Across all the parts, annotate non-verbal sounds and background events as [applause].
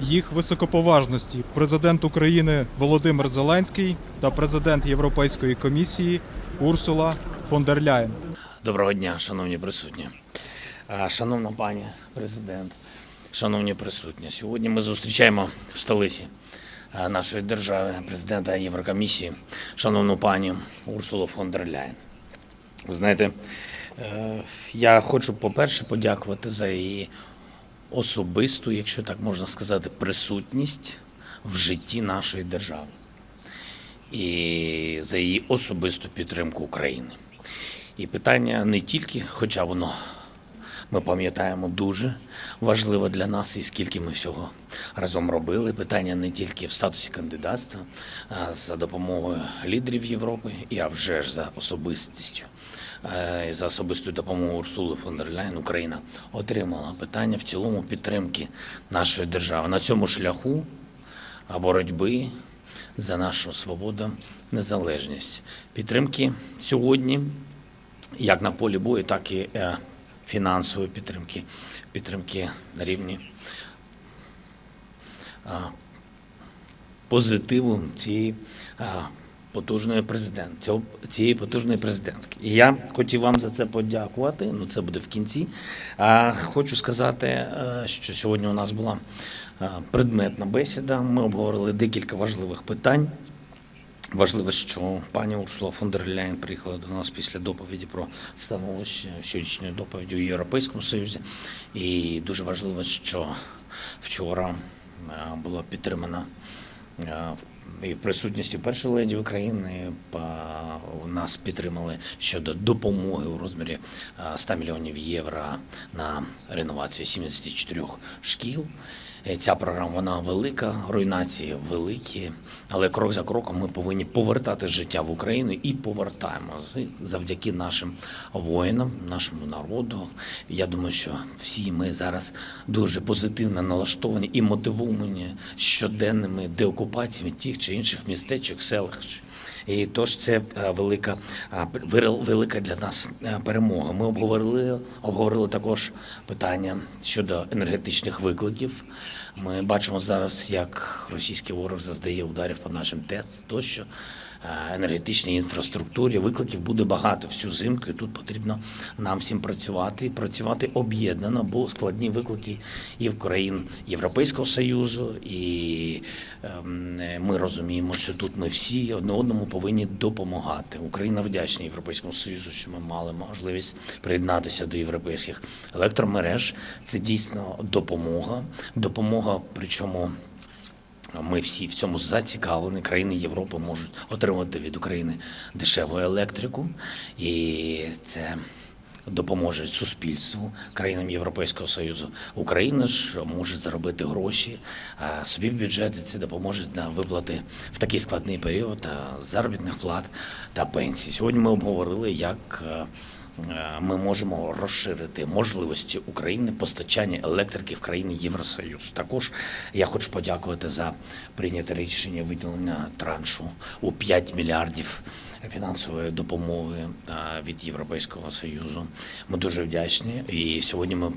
Їх високоповажності президент України Володимир Зеленський та президент Європейської комісії Урсула фон дер Ляєн. Доброго дня, шановні присутні, шановна пані президент, шановні присутні. Сьогодні ми зустрічаємо в столиці нашої держави, президента Єврокомісії, шановну пані Урсулу фон дер Ляєн. Ви знаєте, я хочу, по-перше, подякувати за її особисту, якщо так можна сказати, присутність в житті нашої держави і за її особисту підтримку України. І питання не тільки, хоча воно ми пам'ятаємо дуже важливо для нас, і скільки ми всього разом робили. Питання не тільки в статусі кандидатства, а за допомогою лідерів Європи, і а вже ж за особистістю. е, За особистою допомогою Урсули фон дер Ляєн Україна отримала питання в цілому підтримки нашої держави на цьому шляху боротьби за нашу свободу, незалежність. Підтримки сьогодні, як на полі бою, так і е, фінансової підтримки, підтримки на рівні позитиву цієї потужної президент, цієї потужної президентки. І я хотів вам за це подякувати. Ну це буде в кінці. А хочу сказати, е, що сьогодні у нас була предметна бесіда. Ми обговорили декілька важливих питань. Важливо, що пані Урсула фон дер Ляєн приїхала до нас після доповіді про становище щорічної доповіді у Європейському Союзі. І дуже важливо, що вчора е, була підтримана е, і в присутності першої леді України нас підтримали щодо допомоги у розмірі е, 100 мільйонів євро на реновацію 74 шкіл. Е, Ця програма вона велика, руйнації великі, але крок за кроком ми повинні повертати життя в Україну і повертаємо завдяки нашим воїнам, нашому народу. Я думаю, що всі ми зараз дуже позитивно налаштовані і мотивовані щоденними деокупаціями тих чи інших містечок, селах. І тож це е, велика, е, велика для нас е, перемога. Ми обговорили, обговорили також питання щодо енергетичних викликів. Ми бачимо зараз, як російський ворог заздає ударів по нашим ТЕЦ тощо. Е, енергетичній інфраструктурі викликів буде багато всю зимку. І тут потрібно нам всім працювати, і працювати об'єднано, бо складні виклики і в країн Європейського Союзу, і ем, ми розуміємо, що тут ми всі одне одному повинні допомагати. Україна вдячна Європейському Союзу, що ми мали можливість приєднатися до європейських електромереж. Це дійсно допомога. Допомога, причому. Ми всі в цьому зацікавлені. Країни Європи можуть отримати від України дешеву електрику, і це допоможе суспільству, країнам Європейського Союзу. Україна ж може заробити гроші а собі в бюджеті. Це допоможе на виплати в такий складний період заробітних плат та пенсій. Сьогодні ми обговорили, як е, ми можемо розширити можливості України постачання електрики в країни Євросоюзу. Також я хочу подякувати за прийняте рішення виділення траншу у 5 мільярдів фінансової допомоги е, від Європейського союзу. Ми дуже вдячні. І сьогодні ми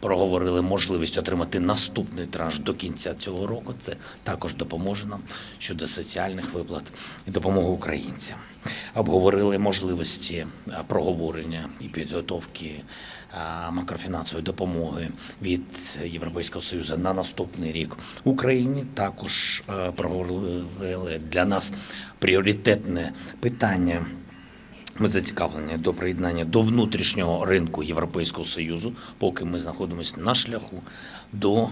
проговорили можливість отримати наступний транш до кінця цього року. Це також допоможе нам щодо соціальних виплат і допомоги українцям. Обговорили можливості проговорення і підготовки макрофінансової допомоги від Європейського Союзу на наступний рік Україні. Також проговорили для нас пріоритетне питання. Ми зацікавлені до приєднання до внутрішнього ринку Європейського Союзу, поки ми знаходимося на шляху до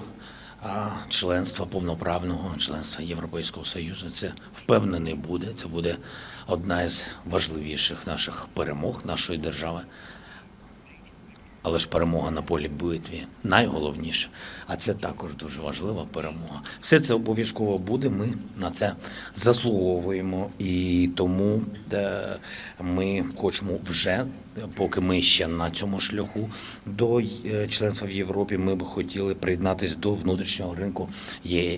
членства повноправного членства Європейського Союзу. Це впевнений буде. Це буде одна із важливіших наших перемог нашої держави. Але ж перемога на полі битві найголовніше. А це також дуже важлива перемога. Все це обов'язково буде. Ми на це заслуговуємо. І тому е, ми хочемо вже, поки ми ще на цьому шляху до е, членства в Європі, ми би хотіли приєднатися до внутрішнього ринку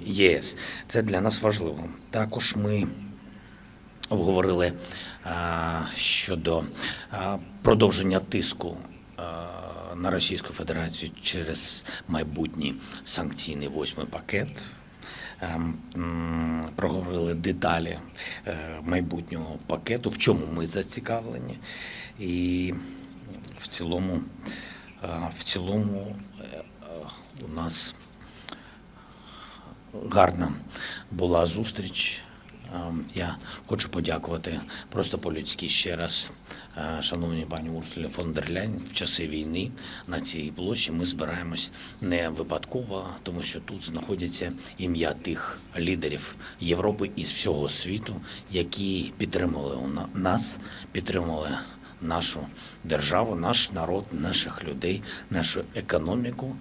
ЄС. Це для нас важливо. Також ми обговорили щодо продовження тиску на Російську Федерацію через майбутній санкційний восьмий пакет. Ем, Проговорили деталі е, майбутнього пакету, в чому ми зацікавлені, і в цілому, е, в цілому е, у нас гарна була зустріч. Ем, Я хочу подякувати просто по-людськи ще раз, е, шановній пані Урсулі фон дер Ляйн. В часи війни на цій площі ми збираємось не випадково, тому що тут знаходяться ім'я тих лідерів Європи і з всього світу, які на- нас, підтримували нашу державу, наш народ, наших людей, нашу економіку.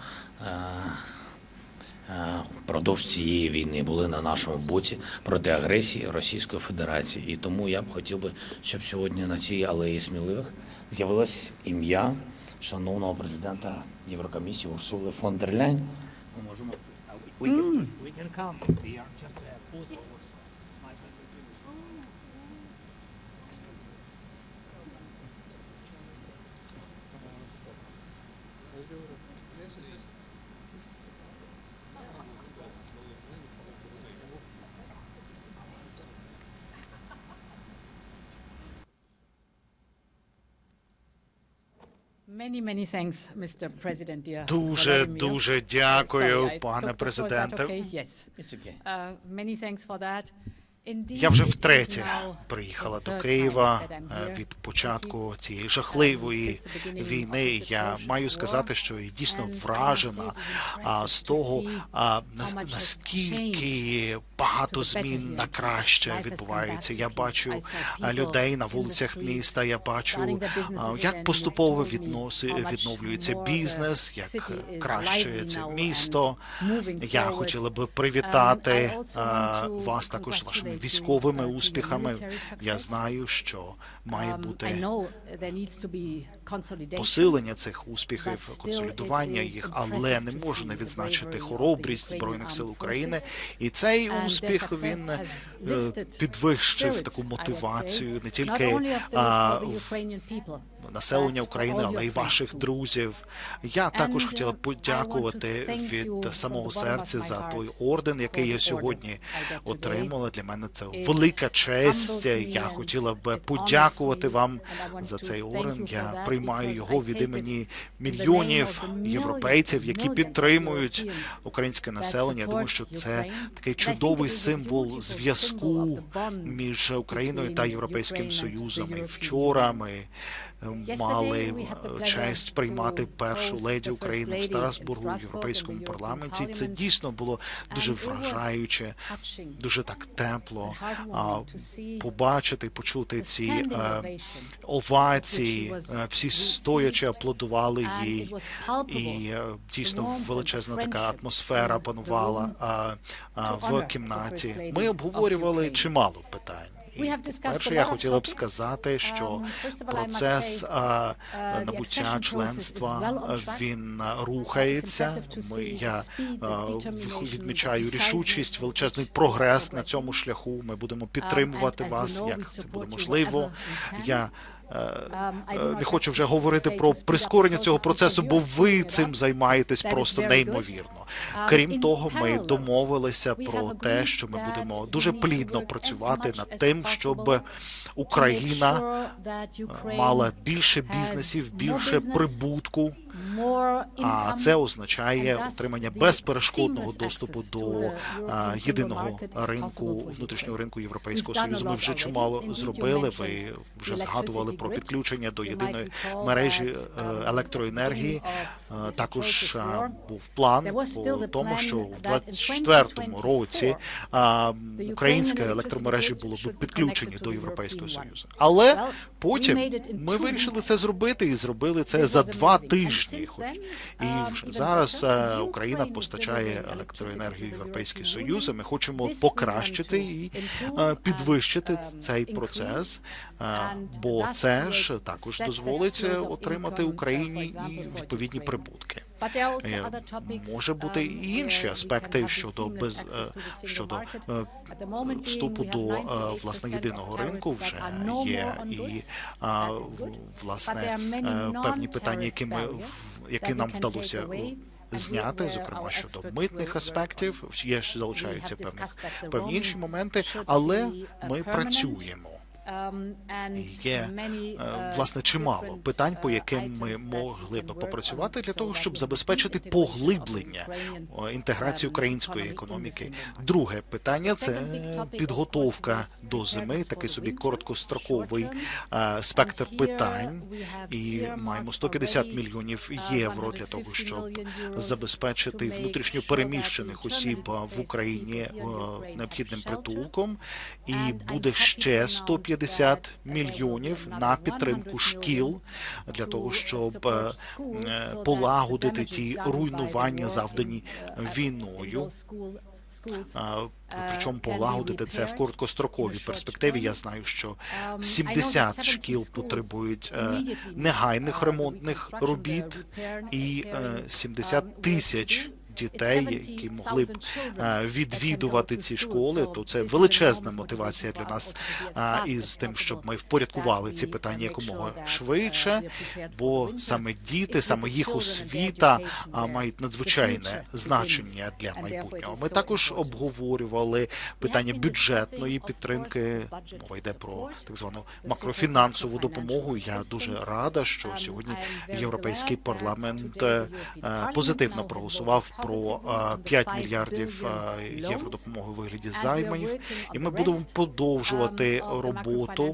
Е, е, впродовж цієї війни були на нашому боці проти агресії Російської Федерації. І тому я б хотів би, щоб сьогодні на цій алеї сміливих з'явилось ім'я шановного президента Єврокомісії Урсули фон дер Ляйн. Ми можемо we can, Дуже Volodymyr. дуже Sorry, дякую, I пане took- took- was that президенте. Uh, Я вже втретє приїхала до Києва е, від початку цієї жахливої війни. Я маю сказати, що я дійсно вражена з того, наскільки багато змін на краще відбувається. Я бачу людей на вулицях міста. Я бачу, як поступово відноси відновлюється бізнес, як краще це місто. Я хотіла би Um, привітати вас також you, військовими uh, успіхами. Я знаю, що має Um, бути посилення цих успіхів, консолідування їх, але не можу не відзначити хоробрість збройних сил України. І цей успіх він е, підвищив таку мотивацію не тільки а, в населення України, але й ваших друзів. Я також хотіла uh, подякувати від самого серця за той орден, який я сьогодні отримала. Для мене це велика честь. Я хотіла б подякувати вам за цей орден. Я приймаю його від імені мільйонів європейців, які підтримують українське населення. Я думаю, що це такий чудовий символ зв'язку між Україною та Європейським Союзом. І вчора ми мали е, честь приймати першу леді України в Страсбургу in Європейському парламенті. Це дійсно було дуже вражаюче, дуже так тепло побачити, почути ці е, овації. Е, Всі стоячи аплодували їй. І дійсно величезна така атмосфера панувала в кімнаті. Ми обговорювали чимало питань. Перше, я хотіла б сказати, що Um, процес uh, набуття членства він рухається. Ми я відмічаю рішучість, величезний прогрес на цьому шляху. Ми будемо Um, підтримувати вас, як це буде можливо. Я е, е, not не хочу вже говорити про прискорення цього процесу, бо ви цим займаєтесь просто неймовірно. Um, Крім того, ми домовилися про те, що ми будемо дуже плідно працювати над тим, щоб Україна sure мала більше бізнесів, більше прибутку. А це означає отримання безперешкодного доступу до єдиного ринку, внутрішнього ринку Європейського Союзу. Ми вже чимало зробили. Ви вже згадували про підключення до єдиної мережі е, um, електроенергії. Е, Також був план по тому, що в that in 24-му 2024 році українські електромережі були б підключені до Європейського. Союзу. Але потім ми вирішили це зробити і зробили це за два тижні. Хоч і um, зараз е, Україна постачає електроенергію Європейський Союз. і. Ми хочемо покращити і е, підвищити um, цей процес, е, бо це ж також дозволить е, отримати uh, Україні і відповідні прибутки. Е, Може бути um, і інші аспекти щодо без е, щодо е, вступу до е, 98% власне єдиного ринку вже є і власне е, певні питання, які ми які нам вдалося зняти, зокрема щодо митних аспектів. Є we залучаються певні певні інші моменти, але uh, ми працюємо. Um, Є е, uh, власне чимало питань, по uh, яким ми могли б попрацювати для того, щоб забезпечити поглиблення інтеграції um, української економіки. Друге питання це підготовка до зими, такий собі короткостроковий е, спектр питань. І маємо 150 already, мільйонів uh, євро для того, 150 щоб забезпечити внутрішньо переміщених осіб в Україні е, необхідним притулком, і буде ще announce 150 that there will be мільйонів на підтримку 100 шкіл для того, щоб е, е, полагодити ті руйнування, завдані uh, війною. uh, Причому полагодити це в короткостроковій перспективі. Я знаю, що Um, I know that 70 70 шкіл потребують е, негайних uh, ремонтних робіт, і е, repairing, 70 um, work to тисяч. Дітей, які могли б 70,000 children е, that can відвідувати ці школи, то це величезна мотивація для нас із тим, щоб ми впорядкували ці питання якомога uh, швидше, бо саме діти, саме їх освіта мають надзвичайне значення для майбутнього. Ми також обговорювали питання бюджетної підтримки. Мова йде про так звану макрофінансову допомогу. Я дуже рада, що Um, сьогодні Європейський парламент е, е, позитивно проголосував про positively е, on the 5 5 мільярдів е, євро допомоги у вигляді займів. І ми будемо продовжувати um, роботу.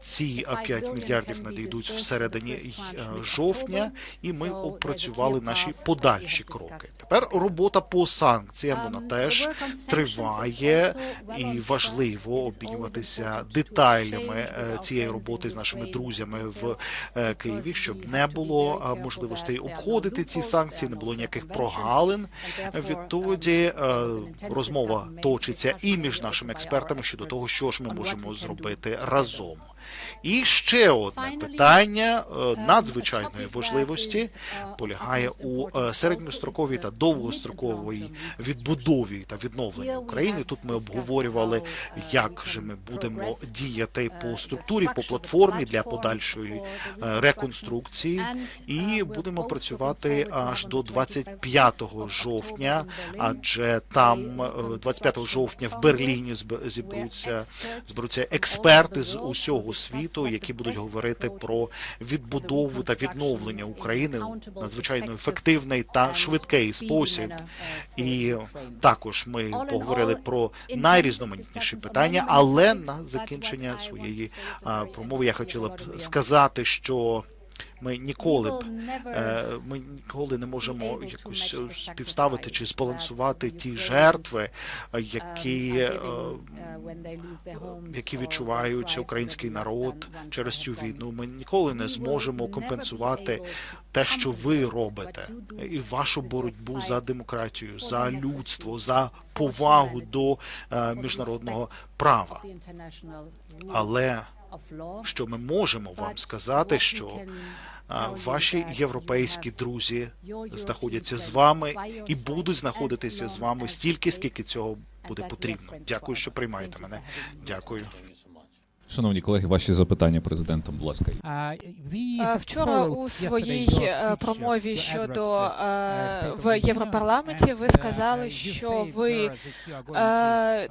Ці The 5 5 billion мільярдів надійдуть всередині е, жовтня, і ми опрацювали наші подальші кроки. Тепер робота по санкціям вона Um, теж триває, і важливо обмінюватися деталями е, цієї роботи з нашими друзями в е, Києві, щоб не було можливостей обходити ці санкції, не було ніяких circumventions, therefore, Відтоді um, е, розмова точиться і між нашими експертами щодо того, що ж ми можемо зробити разом. І ще одне питання е, um, надзвичайної важливості uh, полягає у е, середньостроковій та довгостроковій відбудові та відновленні України. Тут ми обговорювали, uh, як же ми будемо діяти uh, по структурі, по платформі для подальшої е, реконструкції. І будемо працювати аж до on the 25 жовтня, адже там a е, 25 жовтня в Берліні зб- where зібруться experts зберуться експерти з усього світу, які будуть говорити про відбудову та відновлення України в надзвичайно ефективний та швидкий спосіб. І також ми поговорили про найрізноманітніші питання, але на закінчення своєї промови я хотіла б сказати, що ми ніколи б е, ми ніколи не можемо якось е, співставити чи збалансувати ті жертви, е, um, які е, uh, які відчувають український народ через цю війну. Ми ніколи не зможемо компенсувати те, що ви робите, і вашу боротьбу за демократію, за людство, за повагу до е, міжнародного права. Але. Що ми можемо вам сказати, що ваші європейські друзі знаходяться з вами і будуть знаходитися з вами стільки, скільки цього буде потрібно. Дякую, що приймаєте мене. Дякую. Шановні колеги, ваші запитання президентам, будь ласка. Е, Вчора у своїй е, промові щодо е, в Європарламенті ви сказали, що ви е,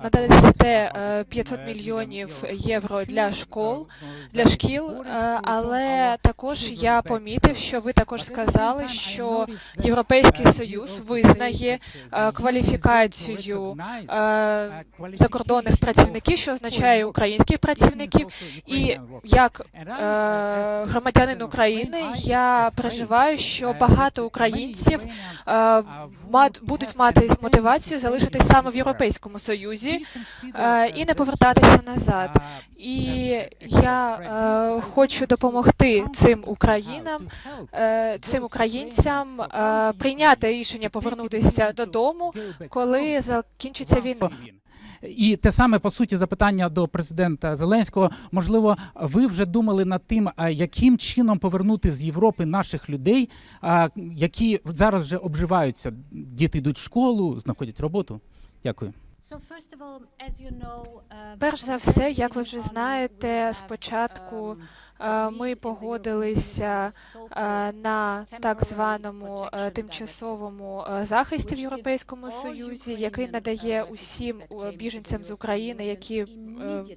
надасте е, 500 мільйонів євро для школ для шкіл, е, але також я помітив, що ви також сказали, що Європейський Союз визнає е, кваліфікацію е, закордонних працівників, що означає українських працівників, і як е, громадянин України я переживаю, що багато українців е, мат, будуть мати мотивацію залишитись саме в Європейському Союзі е, і не повертатися назад. І я е, хочу допомогти цим українам, е, цим українцям е, прийняти рішення повернутися додому, коли закінчиться війна. І те саме по суті запитання до президента Зеленського. Можливо, ви вже думали над тим, яким чином повернути з Європи наших людей, які зараз вже обживаються. Діти йдуть в школу, знаходять роботу. Дякую. Uh, Перш за все, як ви вже знаєте, спочатку ми погодилися е, на так званому е, тимчасовому е, захисті в Європейському Союзі, який надає усім е, біженцям з України, які е,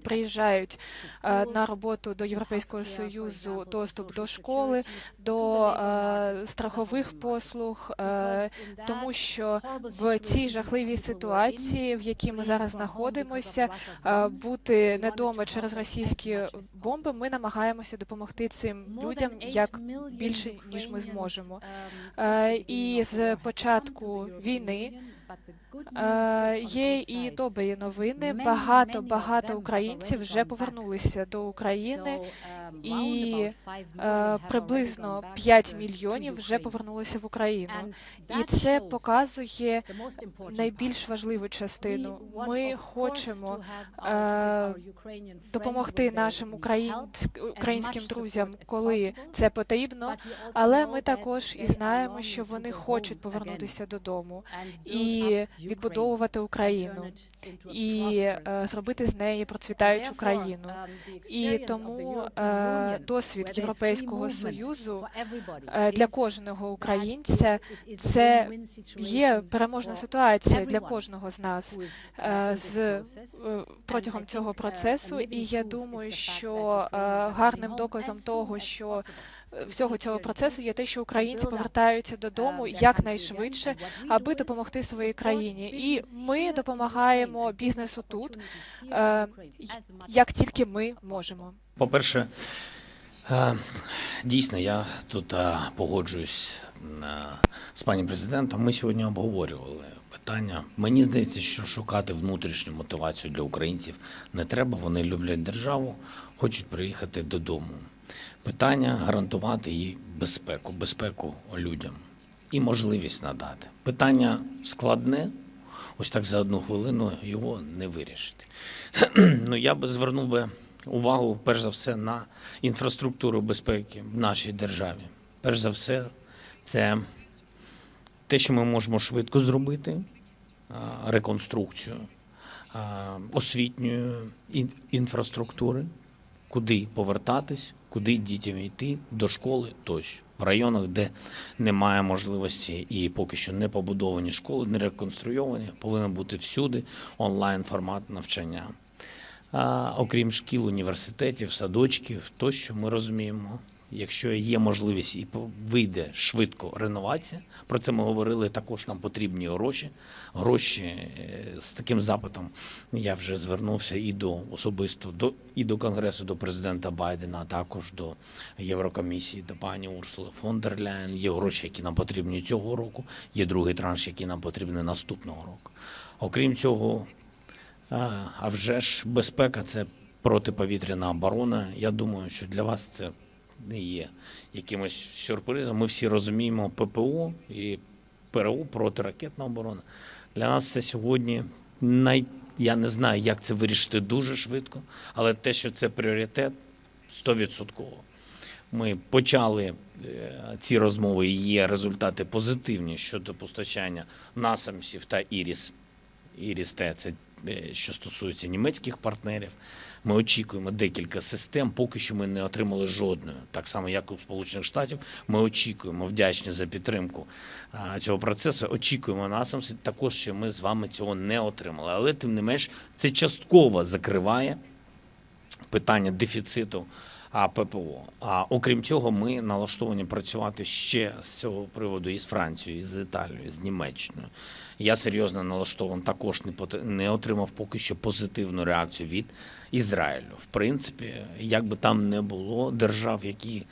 приїжджають е, на роботу до Європейського Союзу, доступ до школи, до е, страхових послуг, е, тому що в цій жахливій ситуації, в якій ми зараз знаходимося, е, бути недома через російські бомби, ми намагаємося допомогти цим людям як більше ніж ми зможемо. Е, І з початку війни е, є і добрі новини. Багато багато українців вже повернулися до України, і е, приблизно 5 мільйонів вже повернулися в Україну. І це показує найбільш важливу частину. Ми хочемо е, допомогти нашим українським друзям, коли це потрібно. Але ми також і знаємо, що вони хочуть повернутися додому і відбудовувати Україну, і е, зробити з неї процвітаючу країну. І тому е, досвід Європейського союзу е, для кожного українця це є переможна ситуація для кожного з нас е, з е, протягом цього процесу. І я думаю, що е, гарним доказом того, що е, всього цього процесу є те, що українці повертаються додому якнайшвидше, аби допомогти своїй країні. І ми допомагаємо бізнесу тут, е, як тільки ми можемо. По-перше, е, дійсно, я тут е, погоджуюсь е, з пані президентом. Ми сьогодні обговорювали питання. Мені здається, що шукати внутрішню мотивацію для українців не треба. Вони люблять державу, хочуть приїхати додому. Питання гарантувати їй безпеку, безпеку людям і можливість надати. Питання складне. Ось так за одну хвилину його не вирішити. [clears throat] ну я би звернув би увагу перш за все на інфраструктуру безпеки в нашій державі. Перш за все, це те, що ми можемо швидко зробити, реконструкцію освітньої інфраструктури, куди повертатись, куди дітям йти до школи тощо. В районах, де немає можливості і поки що не побудовані школи, не реконструйовані, повинен бути всюди онлайн формат навчання. Окрім шкіл, університетів, садочків, тощо ми розуміємо, якщо є можливість і вийде швидко реновація, про це ми говорили. Також нам потрібні гроші. Гроші е, з таким запитом я вже звернувся і до особисто до і до конгресу, до президента Байдена, а також до Єврокомісії, до пані Урсули фон дер Ляєн. Є гроші, які нам потрібні цього року. Є другий транш, який нам потрібний наступного року. Окрім цього, а, вже ж безпека це протиповітряна оборона. Я думаю, що для вас це не є якимось сюрпризом. Ми всі розуміємо ППО і ПРО протиракетна оборона. Для нас це сьогодні най... я не знаю, як це вирішити дуже швидко, але те, що це пріоритет, 100%. Ми почали е, ці розмови, і є результати позитивні щодо постачання насамсів та іріс. Іріс Т, це що стосується німецьких партнерів. Ми очікуємо декілька систем. Поки що ми не отримали жодної. Так само, як у Сполучених Штатів. Ми очікуємо вдячні за підтримку цього процесу. Очікуємо насамси. Також ще ми з вами цього не отримали. Але тим не менш, це частково закриває питання дефіциту ППО. А окрім цього, ми налаштовані працювати ще з цього приводу і з Францією, з Італією, з Німеччиною. Я серйозно налаштований, також не пот- не отримав поки що позитивну реакцію від Ізраїлю. В принципі, як би там не було держав, які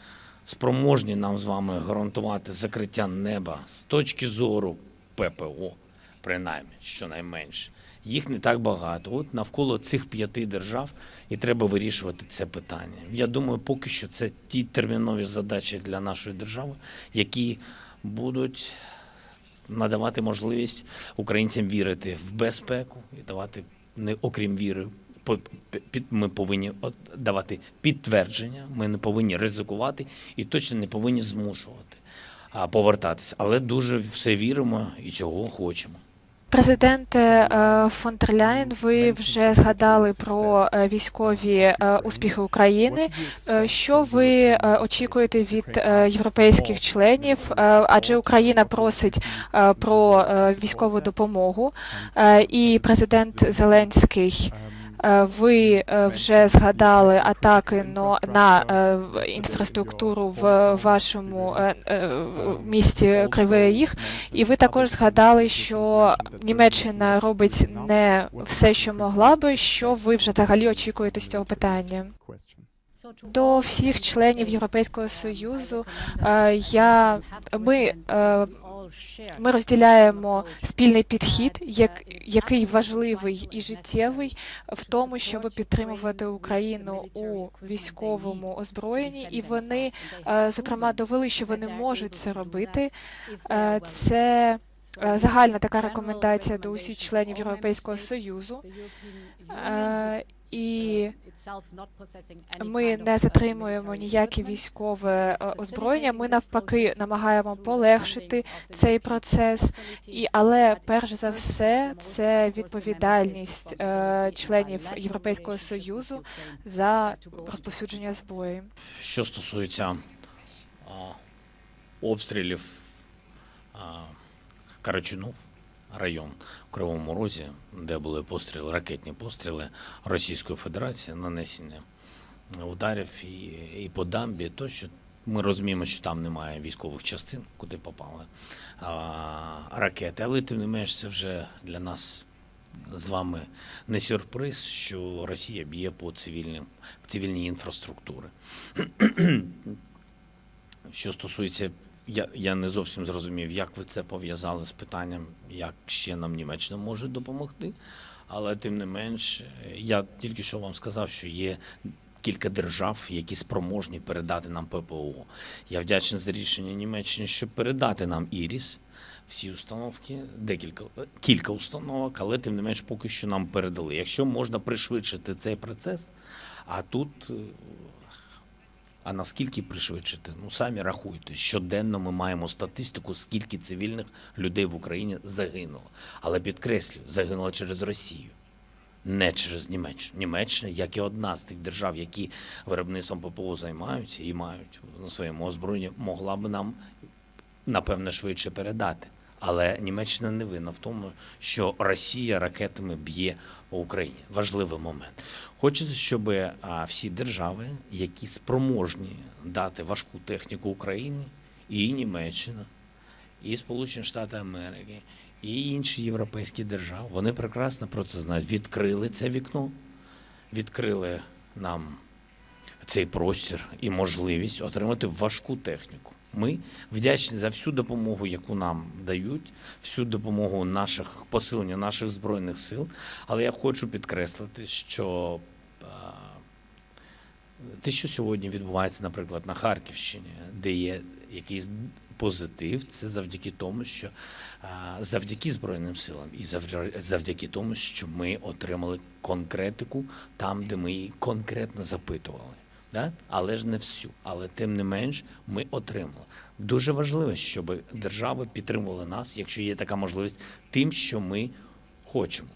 спроможні нам з вами гарантувати закриття неба з точки зору ППО, принаймні, щонайменше. Їх не так багато. От навколо цих п'яти держав і треба вирішувати це питання. Я думаю, поки що це ті термінові задачі для нашої держави, які будуть надавати можливість українцям вірити в безпеку і давати не окрім віри. Ми повинні давати підтвердження, ми не повинні ризикувати і точно не повинні змушувати повертатися. Але дуже все віримо і цього хочемо. Президенте е, фон дер Ляєн, ви вже згадали про е, військові е, успіхи України. Що ви очікуєте від європейських членів? Адже Україна просить про військову допомогу, і президент Зеленський. Е, Ви е, вже згадали атаки на е, інфраструктуру в вашому місті Кривий Ріг, і ви також згадали, що Німеччина робить не все, що могла би. Що ви вже взагалі очікуєте з цього питання? До всіх членів Європейського союзу я ми. Ми розділяємо спільний підхід, як, який важливий і життєвий в тому, щоб підтримувати Україну у військовому озброєнні, і вони е, зокрема довели, що вони можуть це робити. Е, Це е, загальна така рекомендація до усіх членів Європейського союзу. І ми не затримуємо ніяке військове е, озброєння. Ми навпаки намагаємо полегшити цей процес. І але перш за все, це відповідальність е, членів Європейського союзу за розповсюдження зброї. Що стосується а, обстрілів а, Карачунов, район Кривому Розі, де були постріли, ракетні постріли Російської Федерації, нанесення ударів і, і по дамбі, тощо. Ми розуміємо, що там немає військових частин, куди попали а, ракети, але тим не менш це вже для нас з вами не сюрприз, що Росія б'є по цивільним, цивільній інфраструктури. [clears throat] Що стосується, я, я не зовсім зрозумів, як ви це пов'язали з питанням, як ще нам Німеччина може допомогти. Але тим не менш, я тільки що вам сказав, що є кілька держав, які спроможні передати нам ППО. Я вдячний за рішення Німеччини, щоб передати нам Іріс. Всі установки, декілька кілька установок, але тим не менш поки що нам передали. Якщо можна пришвидшити цей процес, а тут а наскільки пришвидшити? Ну самі рахуйте. Щоденно ми маємо статистику, скільки цивільних людей в Україні загинуло. Але підкреслюю, загинуло через Росію, не через Німеччину. Німеччина, як і одна з тих держав, які виробництвом ППО займаються і мають на своєму озброєнні, могла б нам напевне швидше передати. Але Німеччина не винна в тому, що Росія ракетами б'є по Україні. Важливий момент. Хочеться, щоб всі держави, які спроможні дати важку техніку Україні, і Німеччина, і Сполучені Штати Америки, і інші європейські держави, вони прекрасно про це знають. Відкрили це вікно, відкрили нам цей простір і можливість отримати важку техніку. Ми вдячні за всю допомогу, яку нам дають, всю допомогу наших посилення наших збройних сил. Але я хочу підкреслити, що те, що сьогодні відбувається, наприклад, на Харківщині, де є якийсь позитив, це завдяки тому, що завдяки Збройним силам і завдяки тому, що ми отримали конкретику там, де ми її конкретно запитували. Да? Але ж не всю. Але тим не менш ми отримали. Дуже важливо, щоб держави підтримували нас, якщо є така можливість, тим, що ми хочемо.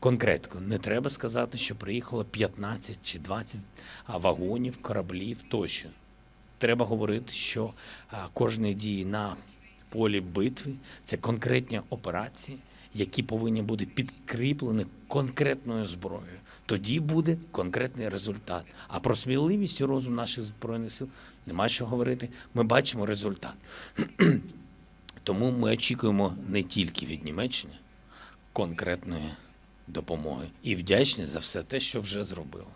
Конкретно, не треба сказати, що приїхало 15 чи 20 вагонів, кораблів тощо. Треба говорити, що кожні дії на полі битви це конкретні операції, які повинні бути підкріплені конкретною зброєю. Тоді буде конкретний результат. А про сміливість і розум наших збройних сил нема що говорити. Ми бачимо результат. [clears throat] Тому ми очікуємо не тільки від Німеччини конкретної допомоги і вдячні за все те, що вже зробили.